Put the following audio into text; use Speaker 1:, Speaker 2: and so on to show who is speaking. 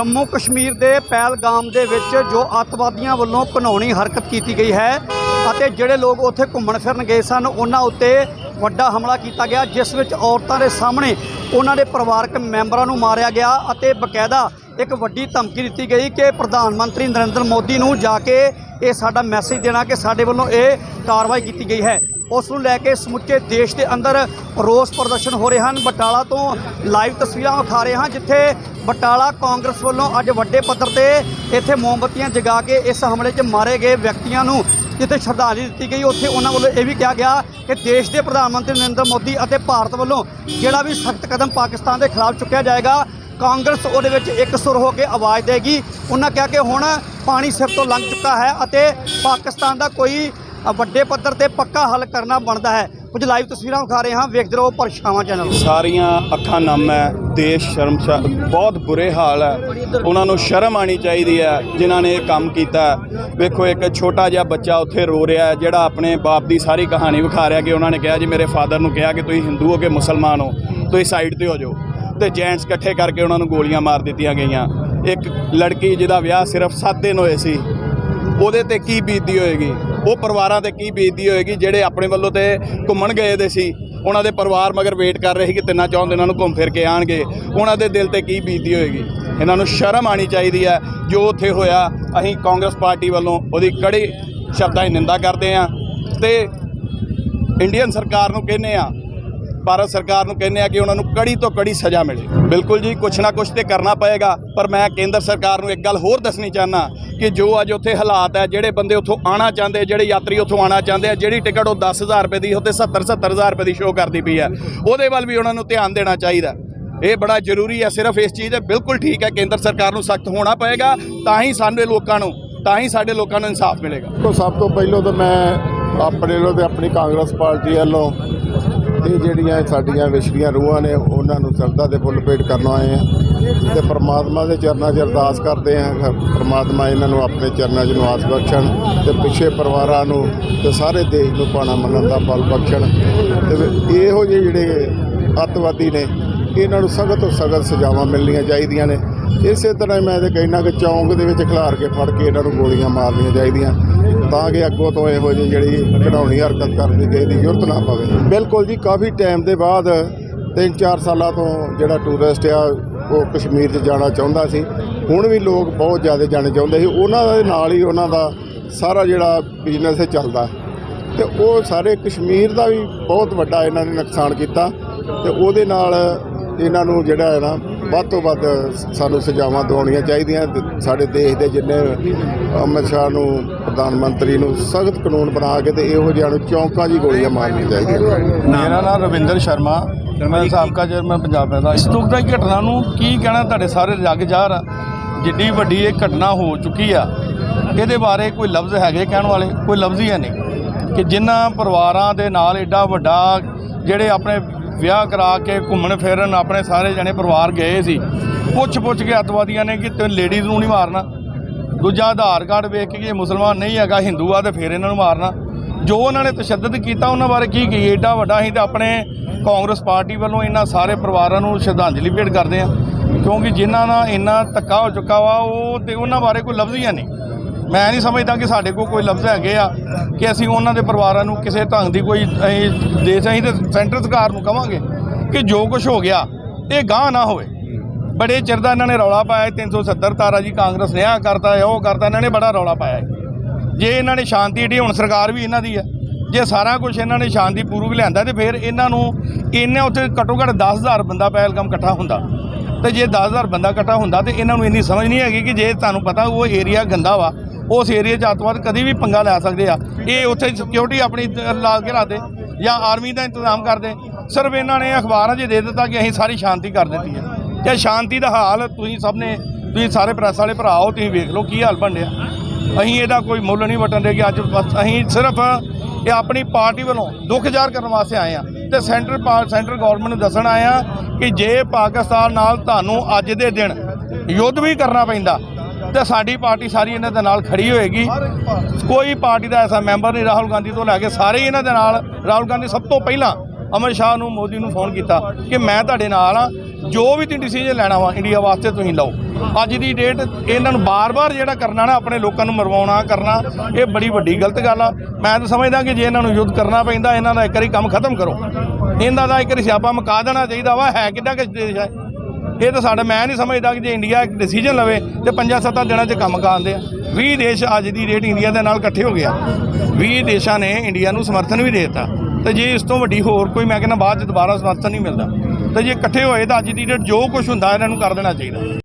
Speaker 1: ਜੰਮੂ ਕਸ਼ਮੀਰ ਦੇ ਪਹਿਲਗਾਮ ਦੇ ਵਿੱਚ ਜੋ ਅੱਤਵਾਦੀਆਂ ਵੱਲੋਂ ਘਨੌਣੀ ਹਰਕਤ ਕੀਤੀ ਗਈ ਹੈ ਅਤੇ ਜਿਹੜੇ ਲੋਕ ਉੱਥੇ ਘੁੰਮਣ ਫਿਰਨ ਗਏ ਸਨ, ਉਹਨਾਂ ਉੱਤੇ ਵੱਡਾ ਹਮਲਾ ਕੀਤਾ ਗਿਆ, ਜਿਸ ਵਿੱਚ ਔਰਤਾਂ ਦੇ ਸਾਹਮਣੇ ਉਹਨਾਂ ਦੇ ਪਰਿਵਾਰਕ ਮੈਂਬਰਾਂ ਨੂੰ ਮਾਰਿਆ ਗਿਆ ਅਤੇ ਬਕਾਇਦਾ ਇੱਕ ਵੱਡੀ ਧਮਕੀ ਦਿੱਤੀ ਗਈ ਕਿ ਪ੍ਰਧਾਨ ਮੰਤਰੀ ਨਰਿੰਦਰ ਮੋਦੀ ਨੂੰ ਜਾ ਕੇ ਇਹ ਸਾਡਾ ਮੈਸੇਜ ਦੇਣਾ ਕਿ ਸਾਡੇ ਵੱਲੋਂ ਇਹ ਕਾਰਵਾਈ ਕੀਤੀ ਗਈ ਹੈ। ਉਸ ਨੂੰ ਲੈ ਕੇ ਸਮੁੱਚੇ ਦੇਸ਼ ਦੇ ਅੰਦਰ ਰੋਸ ਪ੍ਰਦਰਸ਼ਨ ਹੋ ਰਹੇ ਹਨ। ਬਟਾਲਾ ਤੋਂ ਲਾਈਵ ਤਸਵੀਰਾਂ ਵਿਖਾ ਰਹੇ ਹਾਂ, ਜਿੱਥੇ ਬਟਾਲਾ ਕਾਂਗਰਸ ਵੱਲੋਂ ਅੱਜ ਵੱਡੇ ਪੱਧਰ ਤੇ ਇੱਥੇ ਮੋਮਬੱਤੀਆਂ ਜਗਾ ਕੇ ਇਸ ਹਮਲੇ 'ਚ ਮਾਰੇ ਗਏ ਵਿਅਕਤੀਆਂ ਨੂੰ ਜਿੱਥੇ ਸ਼ਰਧਾਂਜਲੀ ਦਿੱਤੀ ਗਈ। ਉੱਥੇ ਉਹਨਾਂ ਵੱਲੋਂ ਇਹ ਵੀ ਕਿਹਾ ਗਿਆ ਕਿ ਦੇਸ਼ ਦੇ ਪ੍ਰਧਾਨ ਮੰਤਰੀ ਨਰਿੰਦਰ ਮੋਦੀ ਅਤੇ ਭਾਰਤ ਵੱਲੋਂ ਜਿਹੜਾ ਵੀ ਸਖਤ ਕਦਮ ਪਾਕਿਸਤਾਨ ਦੇ ਖਿਲਾਫ ਚੁੱਕਿਆ ਜਾਏਗਾ, ਕਾਂਗਰਸ ਉਹਦੇ ਵਿੱਚ ਇੱਕ ਸੁਰ ਹੋ ਕੇ ਆਵਾਜ਼ ਦੇਗੀ। ਉਹਨਾਂ ਕਿਹਾ ਕਿ ਹੁਣ ਪਾਣੀ ਸਿਰ ਤੋਂ ਲੰਘ ਚੁੱਕਾ ਹੈ ਅਤੇ ਪਾਕਿਸਤਾਨ ਦਾ ਕੋਈ ਵੱਡੇ ਪੱਧਰ ਤੇ ਪੱਕਾ ਹੱਲ ਕਰਨਾ ਬਣਦਾ ਹੈ। ਕੁਝ ਲਾਈਵ ਤਸਵੀਰਾਂ ਵਿਖਾ ਰਹੇ ਹਾਂ। ਵੇਖਦੇ ਰਹੋ ਪਰਛਾਵਾਂ ਚੈਨਲ
Speaker 2: ਸਾਰੀਆਂ ਅੱਖਾਂ ਨਮ ਹੈ। ਦੇਸ਼ ਸ਼ਰਮ ਬਹੁਤ ਬੁਰੇ ਹਾਲ ਹੈ। ਉਹਨਾਂ ਨੂੰ ਸ਼ਰਮ ਆਣੀ ਚਾਹੀਦੀ ਹੈ, ਜਿਨ੍ਹਾਂ ਨੇ ਇਹ ਕੰਮ ਕੀਤਾ ਵੇਖੋ, ਇੱਕ ਛੋਟਾ ਜਿਹਾ ਬੱਚਾ ਉੱਥੇ ਰੋ ਰਿਹਾ ਹੈ, ਜਿਹੜਾ ਆਪਣੇ ਬਾਪ ਦੀ ਸਾਰੀ ਕਹਾਣੀ ਵਿਖਾ ਰਿਹਾ ਕਿ ਉਹਨਾਂ ਨੇ ਕਿਹਾ ਜੀ, ਮੇਰੇ ਫਾਦਰ ਨੂੰ ਕਿਹਾ ਕਿ ਤੁਸੀਂ ਹਿੰਦੂ ਹੋ ਕੇ ਮੁਸਲਮਾਨ ਹੋ, ਤੁਸੀਂ ਸਾਈਡ ਤੇ ਹੋ ਜਾਓ। ਤੇ ਜੈਂਟਸ ਇਕੱਠੇ ਕਰਕੇ ਉਹਨਾਂ ਨੂੰ ਗੋਲੀਆਂ ਮਾਰ ਦਿੱਤੀਆਂ ਗਈਆਂ। ਇੱਕ ਲੜਕੀ ਜਿਹਦਾ ਵਿਆਹ ਸਿਰਫ 7 ਦਿਨ ਹੋਏ ਸੀ ਉਹਦੇ ਤੇ ਕੀ ਬੀਤਦੀ ਹੋਏਗੀ? ਉਹ ਪਰਿਵਾਰਾਂ ਤੇ ਕੀ ਬੀਤਦੀ ਹੋਏਗੀ ਜਿਹੜੇ ਆਪਣੇ ਵੱਲੋਂ ਤੇ ਘੁੰਮਣ ਗਏ ਦੇ ਸੀ? ਉਹਨਾਂ ਦੇ ਪਰਿਵਾਰ ਮਗਰ ਵੇਟ ਕਰ ਰਹੇ ਸੀ ਕਿ ਤਿੰਨਾਂ ਚੌਂ ਦਿਨਾਂ ਨੂੰ ਘੁੰਮ ਫਿਰ ਕੇ ਆਣਗੇ। ਉਹਨਾਂ ਦੇ ਦਿਲ ਤੇ ਕੀ ਬੀਤਦੀ ਹੋਏਗੀ? ਇਹਨਾਂ ਨੂੰ ਸ਼ਰਮ ਆਣੀ ਚਾਹੀਦੀ ਹੈ। ਜੋ ਉੱਥੇ ਹੋਇਆ, ਅਸੀਂ ਕਾਂਗਰਸ ਪਾਰਟੀ ਵੱਲੋਂ ਉਹਦੀ ਕੜੀ ਸ਼ਬਦਾਂ 'ਚ ਨਿੰਦਾ ਕਰਦੇ ਹਾਂ ਤੇ ਇੰਡੀਅਨ ਸਰਕਾਰ ਨੂੰ ਕਹਿੰਦੇ ਆ ਭਾਰਤ ਸਰਕਾਰ ਨੂੰ ਕਹਿੰਦੇ ਆ ਕਿ ਉਹਨਾਂ ਨੂੰ ਕੜੀ ਤੋਂ ਕੜੀ ਸਜ਼ਾ ਮਿਲੇ। ਬਿਲਕੁਲ ਜੀ, ਕੁਛ ਨਾ ਕੁਛ ਤੇ ਕਰਨਾ ਪਏਗਾ, ਪਰ ਮੈਂ ਕੇਂਦਰ ਸਰਕਾਰ ਨੂੰ ਇੱਕ ਗੱਲ ਹੋਰ ਦੱਸਣੀ ਚਾਹਨਾ ਕਿ ਜੋ ਅੱਜ ਉੱਥੇ ਹਾਲਾਤ ਹੈ ਜਿਹੜੇ ਬੰਦੇ ਉੱਥੋਂ ਆਣਾ ਚਾਹੁੰਦੇ, ਜਿਹੜੇ ਯਾਤਰੀ ਉੱਥੋਂ ਆਣਾ ਚਾਹੁੰਦੇ ਆ, ਜਿਹੜੀ ਟਿਕਟ ਉਹ 10000 ਰੁਪਏ ਦੀ, ਉੱਥੇ 70 70000 ਰੁਪਏ ਦੀ ਸ਼ੋਅ ਕਰਦੀ ਪਈ ਹੈ ਉਹਦੇ ਵੱਲ ਵੀ ਉਹਨਾਂ ਨੂੰ ਧਿਆਨ ਦੇਣਾ ਚਾਹੀਦਾ। ਇਹ ਬੜਾ ਜ਼ਰੂਰੀ ਹੈ ਸਿਰਫ ਇਸ ਚੀਜ਼ ਹੈ ਬਿਲਕੁਲ ਠੀਕ ਹੈ ਕੇਂਦਰ ਸਰਕਾਰ ਨੂੰ ਸਖਤ ਹੋਣਾ ਪਏਗਾ, ਤਾਂ ਹੀ ਸਾਡੇ ਲੋਕਾਂ ਨੂੰ, ਤਾਂ ਹੀ ਸਾਡੇ ਲੋਕਾਂ ਨੂੰ ਇਨਸਾਫ ਮਿਲੇਗਾ।
Speaker 3: ਤੋਂ ਸਭ ਤੋਂ ਪਹਿਲਾਂ ਤਾਂ ਮੈਂ ਆਪਣੇ ਵੱਲੋਂ ਤੇ ਆਪਣੀ ਕਾਂਗਰਸ ਪਾਰਟੀ ਵੱਲੋਂ ਇਹ ਜਿਹੜੀਆਂ ਸਾਡੀਆਂ ਵਿਛੜੀਆਂ ਰੂਹਾਂ ਨੇ, ਉਹਨਾਂ ਨੂੰ ਸਰਦਾ ਦੇ ਫੁੱਲ ਭੇਟ ਕਰਨ ਆਏ ਆ ਤੇ ਪ੍ਰਮਾਤਮਾ ਦੇ ਚਰਨਾਂ 'ਚ ਅਰਦਾਸ ਕਰਦੇ ਆ ਕਿ ਪ੍ਰਮਾਤਮਾ ਇਹਨਾਂ ਨੂੰ ਆਪਣੇ ਚਰਨਾਂ 'ਚ ਨਿਵਾਸ ਬਖਸ਼ਣ ਤੇ ਪਿੱਛੇ ਪਰਿਵਾਰਾਂ ਨੂੰ ਤੇ ਸਾਰੇ ਦੇਸ਼ ਨੂੰ ਪਾਣਾ ਮੰਨਣ ਦਾ ਬਲ ਬਖਸ਼ਣ। ਤੇ ਇਹੋ ਜਿਹੇ ਜਿਹੜੇ ਅੱਤਵਾਦੀ ਨੇ, ਇਹਨਾਂ ਨੂੰ ਸਖਤ ਤੋਂ ਸਖਤ ਸਜ਼ਾਵਾਂ ਮਿਲਣੀਆਂ ਚਾਹੀਦੀਆਂ ਨੇ। ਇਸੇ ਤਰ੍ਹਾਂ ਹੀ ਮੈਂ ਤੇ ਕਹਿਣਾ ਕਿ ਚੌਂਕ ਦੇ ਵਿੱਚ ਖਿਲਾਰ ਕੇ ਫੜ ਕੇ ਇਹਨਾਂ ਨੂੰ ਗੋਲੀਆਂ ਮਾਰਨੀਆਂ ਚਾਹੀਦੀਆਂ। ਤਾਂ ਕਿ ਅੱਗੋਂ ਤੋਂ ਇਹੋ ਜਿਹੀ ਜਿਹੜੀ ਘਿਨਾਉਣੀ ਹਰਕਤ ਕਰਨ ਦੀ ਕਿਸੇ ਦੀ ਜ਼ਰੂਰਤ ਨਾ ਪਵੇ। ਬਿਲਕੁਲ ਜੀ, ਕਾਫੀ ਟਾਈਮ ਦੇ ਬਾਅਦ 3-4 ਸਾਲਾਂ ਤੋਂ ਜਿਹੜਾ ਟੂਰਿਸਟ ਆ, ਉਹ ਕਸ਼ਮੀਰ 'ਚ ਜਾਣਾ ਚਾਹੁੰਦਾ ਸੀ। ਹੁਣ ਵੀ ਲੋਕ ਬਹੁਤ ਜ਼ਿਆਦਾ ਜਾਣੇ ਚਾਹੁੰਦੇ ਸੀ। ਉਹਨਾਂ ਦੇ ਨਾਲ ਹੀ ਉਹਨਾਂ ਦਾ ਸਾਰਾ ਜਿਹੜਾ ਬਿਜ਼ਨਸ ਹੈ ਚੱਲਦਾ। ਤੇ ਉਹ ਸਾਰੇ ਕਸ਼ਮੀਰ ਦਾ ਵੀ ਬਹੁਤ ਵੱਡਾ ਇਹਨਾਂ ਨੇ ਨੁਕਸਾਨ ਕੀਤਾ। ਤੇ ਉਹਦੇ ਨਾਲ ਇਹਨਾਂ ਨੂੰ ਜਿਹੜਾ ਹੈ ਨਾ ਵੱਧ ਤੋਂ ਵੱਧ ਸਾਨੂੰ ਸਜ਼ਾਵਾਂ ਦਿਵਾਉਣੀਆਂ ਚਾਹੀਦੀਆਂ ਸਾਡੇ ਦੇਸ਼ ਦੇ ਜਿੰਨੇ ਅਮਿਤ ਸ਼ਾਹ ਨੂੰ ਪ੍ਰਧਾਨ ਮੰਤਰੀ ਨੂੰ ਸਖਤ ਕਾਨੂੰਨ ਬਣਾ ਕੇ ਤੇ ਇਹੋ ਜਿਹਿਆਂ ਨੂੰ ਚੌਂਕਾਂ ਹੀ ਗੋਲੀਆਂ ਮਾਰਨੀਆਂ ਚਾਹੀਦੀਆਂ।
Speaker 4: ਮੇਰਾ ਨਾਮ ਰਵਿੰਦਰ ਸ਼ਰਮਾ। ਮੈਂ ਸਾਬਕਾ ਚੇਅਰਮੈਨ ਪੰਜਾਬ ਦਾ ਇਸ ਦੁਖਦਾਈ ਘਟਨਾ ਨੂੰ ਕੀ ਕਹਿਣਾ ਤੁਹਾਡੇ ਸਾਰੇ ਜੱਗ ਜਾਹਰ ਆ ਜਿੱਡੀ ਵੱਡੀ ਇਹ ਘਟਨਾ ਹੋ ਚੁੱਕੀ ਆ ਇਹਦੇ ਬਾਰੇ ਕੋਈ ਲਫ਼ਜ਼ ਹੈਗੇ ਕਹਿਣ ਵਾਲੇ? ਕੋਈ ਲਫ਼ਜ਼ ਹੀ ਹੈ ਨਹੀਂ ਕਿ ਜਿਨ੍ਹਾਂ ਪਰਿਵਾਰਾਂ ਦੇ ਨਾਲ ਐਡਾ ਵੱਡਾ ਜਿਹੜੇ ਆਪਣੇ ਵਿਆਹ ਕਰਾ ਕੇ ਘੁੰਮਣ ਫਿਰਨ ਆਪਣੇ ਸਾਰੇ ਜਣੇ ਪਰਿਵਾਰ ਗਏ ਸੀ। ਪੁੱਛ ਪੁੱਛ ਕੇ ਅੱਤਵਾਦੀਆਂ ਨੇ ਕਿ ਤੇ ਲੇਡੀਜ਼ ਨੂੰ ਨਹੀਂ ਮਾਰਨਾ। ਦੂਜਾ ਆਧਾਰ ਕਾਰਡ ਵੇਖ ਕੇ ਇਹ ਮੁਸਲਮਾਨ ਨਹੀਂ ਹੈਗਾ, ਹਿੰਦੂ ਆ ਤੇ ਫਿਰ ਇਹਨਾਂ ਨੂੰ ਮਾਰਨਾ। ਜੋ ਉਹਨਾਂ ਨੇ ਤਸ਼ੱਦਦ ਕੀਤਾ, ਉਹਨਾਂ ਬਾਰੇ ਕੀ ਕੀ ਏਡਾ ਵੱਡਾ ਅਸੀਂ ਤਾਂ ਆਪਣੇ ਕਾਂਗਰਸ ਪਾਰਟੀ ਵੱਲੋਂ ਇਹਨਾਂ ਸਾਰੇ ਪਰਿਵਾਰਾਂ ਨੂੰ ਸ਼ਰਧਾਂਜਲੀ ਭੇਟ ਕਰਦੇ ਹਾਂ। ਕਿਉਂਕਿ ਜਿਨ੍ਹਾਂ ਨਾਲ ਇੰਨਾ ਧੱਕਾ ਹੋ ਚੁੱਕਾ ਵਾ, ਉਹ ਤੇ ਉਹਨਾਂ ਬਾਰੇ ਕੋਈ ਲਫ਼ਜ਼ ਹੀ ਨਹੀਂ। ਮੈਂ ਨਹੀਂ ਸਮਝਦਾ ਕਿ ਸਾਡੇ ਕੋਲ ਕੋਈ ਲਫ਼ਜ਼ ਹੈਗੇ ਆ ਕਿ ਅਸੀਂ ਉਹਨਾਂ ਦੇ ਪਰਿਵਾਰਾਂ ਨੂੰ ਕਿਸੇ ਢੰਗ ਦੀ ਕੋਈ ਅਸੀਂ ਦੇਸ਼ ਅਸੀਂ ਤੇ ਸੈਂਟਰ ਸਰਕਾਰ ਨੂੰ ਕਵਾਂਗੇ ਕਿ ਜੋ ਕੁਝ ਹੋ ਗਿਆ ਇਹ ਗਾਹ ਨਾ ਹੋਵੇ। ਬੜੇ ਚਿਰ ਦਾ ਇਹਨਾਂ ਨੇ ਰੌਲਾ ਪਾਇਆ ਹੈ, 370 ਤਾਰਾ ਜੀ ਕਾਂਗਰਸ ਨੇ ਆ ਕਰਤਾ ਉਹ ਕਰਤਾ ਇਹਨਾਂ ਨੇ ਬੜਾ ਰੌਲਾ ਪਾਇਆ ਜੇ ਇਹਨਾਂ ਨੇ ਸ਼ਾਂਤੀ ਢੀ ਹੁਣ ਸਰਕਾਰ ਵੀ ਇਹਨਾਂ ਦੀ ਹੈ। ਜੇ ਸਾਰਾ ਕੁਝ ਇਹਨਾਂ ਨੇ ਸ਼ਾਂਤੀ ਪੂਰਵਕ ਲਿਆਂਦਾ ਤੇ ਫਿਰ ਇਹਨਾਂ ਨੂੰ ਇੰਨੇ ਉੱਥੇ ਘੱਟੋ ਘੱਟ 10000 ਬੰਦਾ ਪਹਿਲਗਾਮ ਇਕੱਠਾ ਹੁੰਦਾ। ਤੇ ਜੇ 10000 ਬੰਦਾ ਇਕੱਠਾ ਹੁੰਦਾ ਤੇ ਇਹਨਾਂ ਨੂੰ ਇੰਨੀ ਸਮਝ ਨਹੀਂ ਹੈਗੀ ਕਿ ਜੇ ਤੁਹਾਨੂੰ ਪਤਾ ਉਹ ਏਰੀਆ ਗੰਦਾ ਵਾ ਉਸ ਏਰੀਆ 'ਚ ਅੱਤਵਾਦ ਕਦੀ ਵੀ ਪੰਗਾ ਲੈ ਸਕਦੇ ਆ। ਇਹ ਉੱਥੇ ਸਿਕਿਉਰਿਟੀ ਆਪਣੀ ਲਾ ਕੇ ਰੱਖਦੇ ਜਾਂ ਆਰਮੀ ਦਾ ਇੰਤਜ਼ਾਮ ਕਰਦੇ। ਸਿਰਫ ਇਹਨਾਂ ਨੇ ਅਖਬਾਰਾਂ 'ਚ ਦੇ ਦਿੱਤਾ ਕਿ ਅਸੀਂ ਸਾਰੀ ਸ਼ਾਂਤੀ ਕਰ ਦਿੱਤੀ ਹੈ। ਤੇ ਸ਼ਾਂਤੀ ਦਾ ਹਾਲ ਤੁਸੀਂ ਸਭ ਨੇ, ਤੁਸੀਂ ਸਾਰੇ ਪ੍ਰੈਸ ਵਾਲੇ ਭਰਾ ਹੋ, ਤੁਸੀਂ ਵੇਖ ਲਓ ਕੀ ਹਾਲ ਬਣ ਰਿਹਾ। ਅਸੀਂ ਇਹਦਾ ਕੋਈ ਮੁੱਲ ਨਹੀਂ ਵਟਣ ਦੇ ਕਿ ਅੱਜ ਅਸੀਂ ਸਿਰਫ ਇਹ ਆਪਣੀ ਪਾਰਟੀ ਵੱਲੋਂ ਦੁੱਖ ਜ਼ਾਹਰ ਕਰਨ ਵਾਸਤੇ ਆਏ ਆ ਤੇ ਸੈਂਟਰ ਪਾ- ਸੈਂਟਰ ਗਵਰਨਮੈਂਟ ਨੂੰ ਦੱਸਣ ਆਏ ਆ ਕਿ ਜੇ ਪਾਕਿਸਤਾਨ ਨਾਲ ਤੁਹਾਨੂੰ ਅੱਜ ਦੇ ਦਿਨ ਯੁੱਧ ਵੀ ਕਰਨਾ ਪੈਂਦਾ ਤੇ ਸਾਡੀ ਪਾਰਟੀ ਸਾਰੀ ਇਹਨਾਂ ਦੇ ਨਾਲ ਖੜੀ ਹੋਏਗੀ। ਕੋਈ ਪਾਰਟੀ ਦਾ ਐਸਾ ਮੈਂਬਰ ਨਹੀਂ ਰਾਹੁਲ ਗਾਂਧੀ ਤੋਂ ਲੈ ਕੇ ਸਾਰੇ ਇਹਨਾਂ ਦੇ ਨਾਲ ਰਾਹੁਲ ਗਾਂਧੀ ਸਭ ਤੋਂ ਪਹਿਲਾਂ ਅਮਰ ਸ਼ਾਹ ਨੂੰ ਮੋਦੀ ਨੂੰ ਫੋਨ ਕੀਤਾ ਕਿ ਮੈਂ ਤੁਹਾਡੇ ਨਾਲ ਆ ਜੋ ਵੀ ਤੁਸੀਂ ਡਿਸੀਜਨ ਲੈਣਾ ਵਾ ਇੰਡੀਆ ਵਾਸਤੇ ਤੁਸੀਂ ਲਓ। ਅੱਜ ਦੀ ਡੇਟ ਇਹਨਾਂ ਨੂੰ ਬਾਰ-ਬਾਰ ਜਿਹੜਾ ਕਰਨਾ ਨਾ ਆਪਣੇ ਲੋਕਾਂ ਨੂੰ ਮਰਵਾਉਣਾ ਕਰਨਾ ਇਹ ਬੜੀ ਵੱਡੀ ਗਲਤ ਗੱਲ ਆ। ਮੈਂ ਤਾਂ ਸਮਝਦਾ ਕਿ ਜੇ ਇਹਨਾਂ ਨੂੰ ਯੁੱਧ ਕਰਨਾ ਪੈਂਦਾ ਇਹਨਾਂ ਦਾ ਇੱਕ ਵਾਰੀ ਕੰਮ ਖਤਮ ਕਰੋ। ਇਹਨਾਂ ਦਾ ਇੱਕ ਵਾਰੀ ਸਿਆਪਾ ਮੁਕਾ ਦੇਣਾ ਚਾਹੀਦਾ ਵਾ ਹੈ ਕਿੱਡਾ ਕਿ ਦੇਸ਼ ਹੈ। ਇਹ ਤਾਂ ਸਾਡਾ, ਮੈਂ ਨਹੀਂ ਸਮਝਦਾ ਕਿ ਜੇ ਇੰਡੀਆ ਇੱਕ ਡਿਸੀਜਨ ਲਵੇ ਤੇ ਪੰਜਾਂ ਸੱਤਾਂ ਦਿਨਾਂ 'ਚ ਕੰਮ ਕਾਂਦੇ ਆ। 20 ਦੇਸ਼ ਅੱਜ ਦੀ ਡੇਟ ਇੰਡੀਆ ਦੇ ਨਾਲ ਇਕੱਠੇ ਹੋ ਗਿਆ 20 ਦੇਸ਼ਾਂ ਨੇ ਇੰਡੀਆ ਨੂੰ ਸਮਰਥਨ ਵੀ ਦੇ ਦਿੱਤਾ। ਤੇ ਜੇ ਇਸ ਤੋਂ ਵੱਡੀ ਹੋਰ ਕੋਈ, ਮੈਂ ਕਹਿੰਦਾ ਬਾਅਦ 'ਚ ਦੁਬਾਰਾ ਸਮਰਥਨ ਨਹੀਂ ਮਿਲਦਾ। ਤੇ ਜੇ ਇਕੱਠੇ ਹੋਏ ਤਾਂ ਅੱਜ ਦੀ ਡੇਟ ਜੋ ਕੁਝ ਹੁੰਦਾ ਇਹਨਾਂ ਨੂੰ ਕਰ ਦੇਣਾ ਚਾਹੀਦਾ।